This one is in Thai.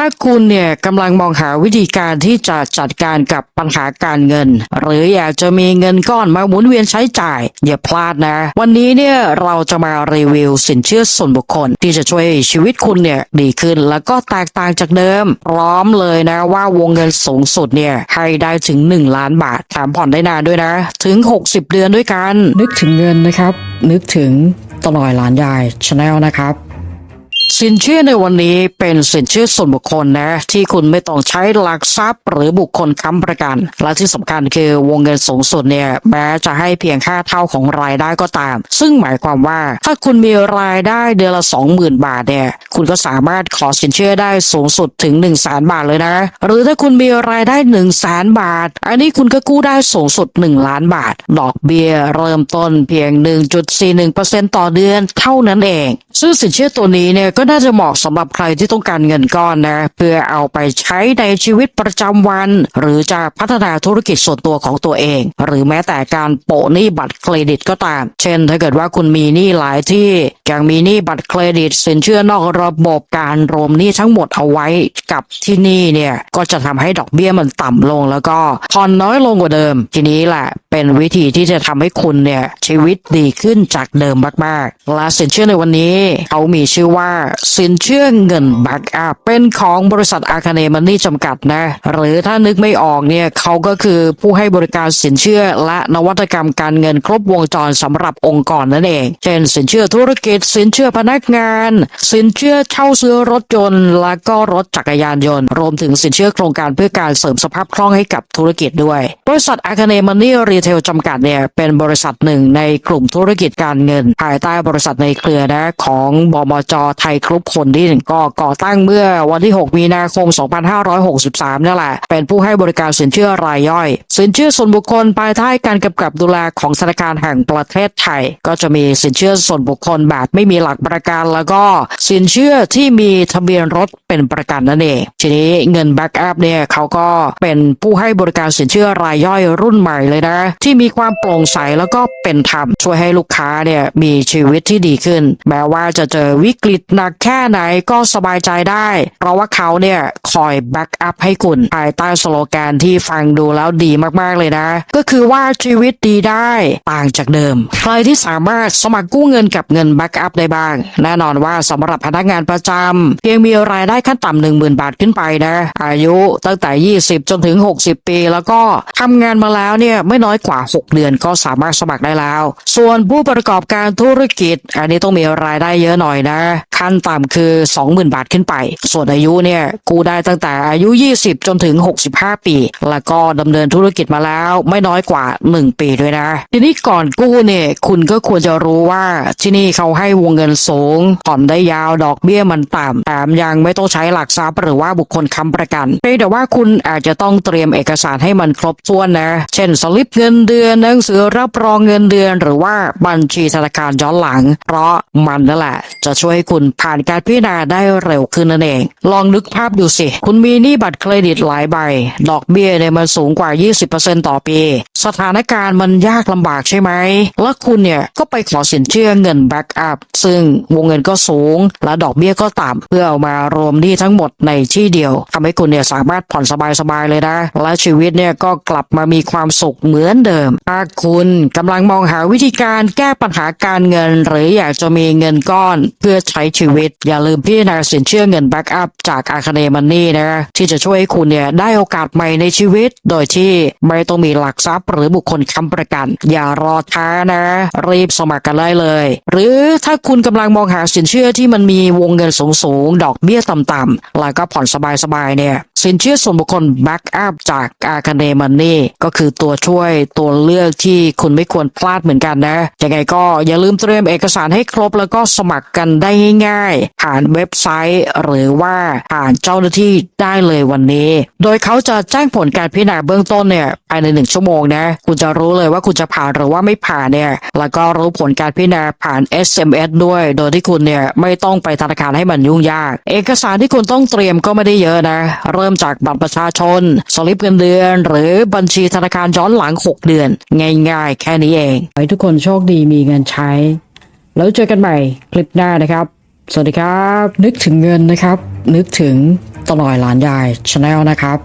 ถ้าคุณเนี่ยกำลังมองหาวิธีการที่จะจัดการกับปัญหาการเงิน หรืออยากจะมีเงินก้อนมาหมุนเวียนใช้จ่าย อย่าพลาดนะ วันนี้เนี่ยเราจะมารีวิวสินเชื่อส่วนบุคคล ที่จะช่วยชีวิตคุณเนี่ยดีขึ้นแล้วก็แตกต่างจากเดิม พร้อมเลยนะว่าวงเงินสูงสุดเนี่ยให้ได้ถึง 1 ล้านบาทแถมผ่อนได้นานด้วยนะ ถึง 60 เดือนด้วยกัน นึกถึงเงินนะครับ นึกถึงตลอยหลานยายชาแนลนะครับ สินเชื่อในวันนี้เป็นสินเชื่อส่วนบุคคลนะ ที่คุณไม่ต้องใช้หลักทรัพย์ หรือบุคคลค้ำประกัน และที่สำคัญคือวงเงินสูงสุดเนี่ยแม้จะให้เพียงค่าเท่าของรายได้ก็ตาม ซึ่งหมายความว่าถ้าคุณมีรายได้เดือนละ 20,000 บาทเนี่ยคุณก็สามารถขอสินเชื่อได้สูงสุดถึง 1 0 0 0 0แบาทเลยนะ หรือถ้าคุณมีรายได้ 1 0 0 0 0แบาท อันนี้คุณก็กู้ได้สูงสุด 1 ล้านบาท ดอกเบี้ยเริ่มต้นเพียง 1.41%ต่อเดือนเท่านั้นเอง ซึ่งสินเชื่อตัวนี้เนี่ยก็น่าจะเหมาะสำหรับใครที่ต้องการเงินก้อนนะ เพื่อเอาไปใช้ในชีวิตประจำวัน หรือจะพัฒนาธุรกิจส่วนตัวของตัวเอง หรือแม้แต่การโปะหนี้บัตรเครดิตก็ตาม เช่น ถ้าเกิดว่าคุณมีหนี้หลายที่ยังมีหนี้บัตรเครดิต สินเชื่อนอกระบบการรวมหนี้ทั้งหมดเอาไว้กับที่นี่เนี่ยก็จะทำให้ดอกเบี้ยมันต่ำลงแล้วก็ผ่อนน้อยลงกว่าเดิม ทีนี้แหละเป็นวิธีที่จะทำให้คุณเนี่ยชีวิตดีขึ้นจากเดิมมากๆ และสินเชื่อในวันนี้เขามีชื่อว่าสินเชื่อเงินแบ็กอัพเป็นของบริษัทอาคาเนมันนี่จำกัดนะ หรือถ้านึกไม่ออกเนี่ยเขาก็คือผู้ให้บริการสินเชื่อและนวัตกรรมการเงินครบวงจรสำหรับองค์กรนั่นเอง เช่น สินเชื่อธุรกิจ สินเชื่อพนักงาน สินเชื่อเช่าซื้อรถยนต์ และก็รถจักรยานยนต์ รวมถึงสินเชื่อโครงการเพื่อการเสริมสภาพคล่องให้กับธุรกิจด้วย บริษัทอาคาเนมันนี่รีเทลจำกัดเนี่ยเป็นบริษัทหนึ่งในกลุ่มธุรกิจการเงิน ภายใต้บริษัทในเครือนะของบมจไทยกรุ๊ปคนที่งก็ก่อตั้งเมื่อวันที่ 6 มีนาคม 2563นี่แหละ เป็นผู้ให้บริการสินเชื่อรายย่อย สินเชื่อส่วนบุคคลภายใต้การกำกับดูแลของธนาคารแห่งประเทศไทย ก็จะมีสินเชื่อส่วนบุคคลแบบไม่มีหลักประกันแล้วก็สินเชื่อที่มีทะเบียนรถเป็นประกันนั่นเอง ทีนี้เงินแบ็กอัพเนี่ยเขาก็เป็นผู้ให้บริการสินเชื่อรายย่อยรุ่นใหม่เลยนะ ที่มีความโปร่งใสแล้วก็เป็นธรรมช่วยให้ลูกค้าเนี่ยมีชีวิตที่ดีขึ้น แม้ว่าจะเจอวิกฤตหนักแค่ไหนก็สบายใจได้ เพราะว่าเขาเนี่ยคอยแบ็กอัพให้คุณภายใต้สโลแกนที่ฟังดูแล้วดีมากๆเลยนะ ก็คือว่าชีวิตดีได้ต่างจากเดิม ใครที่สามารถสมัครกู้เงินกับเงินแบ็กอัพได้บ้าง แน่นอนว่าสำหรับพนักงานประจำเพียงมีรายได้ขั้นต่ำหนึ่งหมื่นบาทขึ้นไปนะ อายุตั้งแต่ 20 จนถึง 60 ปี แล้วก็ทำงานมาแล้วเนี่ยไม่น้อยกว่า 6 เดือนก็สามารถสมัครได้แล้ว ส่วนผู้ประกอบการธุรกิจ อันนี้ต้องมีรายได้เยอะหน่อยนะ ขั้นต่ำคือ 20,000 บาทขึ้นไป ส่วนอายุเนี่ยกู้ได้ตั้งแต่อายุ 20 จนถึง 65 ปี แล้วก็ดำเนินธุรกิจมาแล้วไม่น้อยกว่า 1 ปีด้วยนะ ทีนี้ก่อนกู้เนี่ยคุณก็ควรจะรู้ว่าที่นี่เขาให้วงเงินสูงผ่อนได้ยาวดอกเบี้ยมันต่ำแถมยังไม่ต้องใช้หลักทรัพย์หรือว่าบุคคลค้ำประกันเพียงแต่ว่าคุณอาจจะต้องเตรียมเอกสารให้มันครบถ้วนนะ เช่นสลิปเงินเดือนหนังสือรับรองเงินเดือน หรือว่าบัญชีธนาคารย้อนหลัง เพราะมันนั่นแหละ จะช่วยให้คุณผ่านการพิจารณาได้เร็วขึ้นนั่นเอง ลองนึกภาพดูสิ คุณมีหนี้บัตรเครดิตหลายใบ ดอกเบี้ยเนี่ยมันสูงกว่า 20%ต่อปี สถานการณ์มันยากลำบากใช่ไหม แล้วคุณเนี่ยก็ไปขอสินเชื่อเงินแบ็กอัพซึ่งวงเงินก็สูง และดอกเบี้ยก็ต่ำเพื่อเอามารวมหนี้ทั้งหมดในที่เดียวทำให้คุณเนี่ยสามารถผ่อนสบายๆเลยนะ และชีวิตเนี่ยก็กลับมามีความสุขเหมือนเดิมถ้าคุณกำลังมองหาวิธีการแก้ปัญหาการเงิน หรืออยากจะมีเงินก้อนเพื่อใช้ชีวิตอย่าลืมพิจารณาสินเชื่อเงินแบ็กอัพจากอาคาเนมันนี่นะที่จะช่วยให้คุณเนี่ยได้โอกาสใหม่ในชีวิต โดยที่ไม่ต้องมีหลักทรัพย์ หรือบุคคลค้ำประกัน อย่ารอช้านะ รีบสมัครกันได้เลย หรือถ้าคุณกำลังมองหาสินเชื่อที่มันมีวงเงินสูงๆดอกเบี้ยต่ำๆแล้วก็ผ่อนสบายๆเนี่ยสินเชื่อส่วนบุคคลแบ็กอัพจากอาคาเนมันนี่ก็คือตัวช่วยตัวเลือกที่คุณไม่ควรพลาดเหมือนกันนะยังไงก็อย่าลืมเตรียมเอกสารให้ครบแล้วก็สมัครกันได้ง่ายผ่านเว็บไซต์หรือว่าผ่านเจ้าหน้าที่ได้เลยวันนี้ โดยเขาจะแจ้งผลการพิจารณาเบื้องต้นเนี่ยภายในหนึ่งชั่วโมงนะคุณจะรู้เลยว่าคุณจะผ่านหรือว่าไม่ผ่านเนี่ยแล้วก็รู้ผลการพิจารณาผ่าน SMS ด้วย โดยที่คุณเนี่ยไม่ต้องไปธนาคารให้มันยุ่งยาก เอกสารที่คุณต้องเตรียมก็ไม่ได้เยอะนะ เริ่มจากบัตรประชาชน สลิปเงินเดือน หรือบัญชีธนาคารย้อนหลัง 6 เดือน ง่ายๆ แค่นี้เองขอให้ทุกคนโชคดีมีเงินใช้ แล้วเจอกันใหม่คลิปหน้านะครับ สวัสดีครับ นึกถึงเงินนะครับ นึกถึงตลอยหลานยายชาแนลนะครับ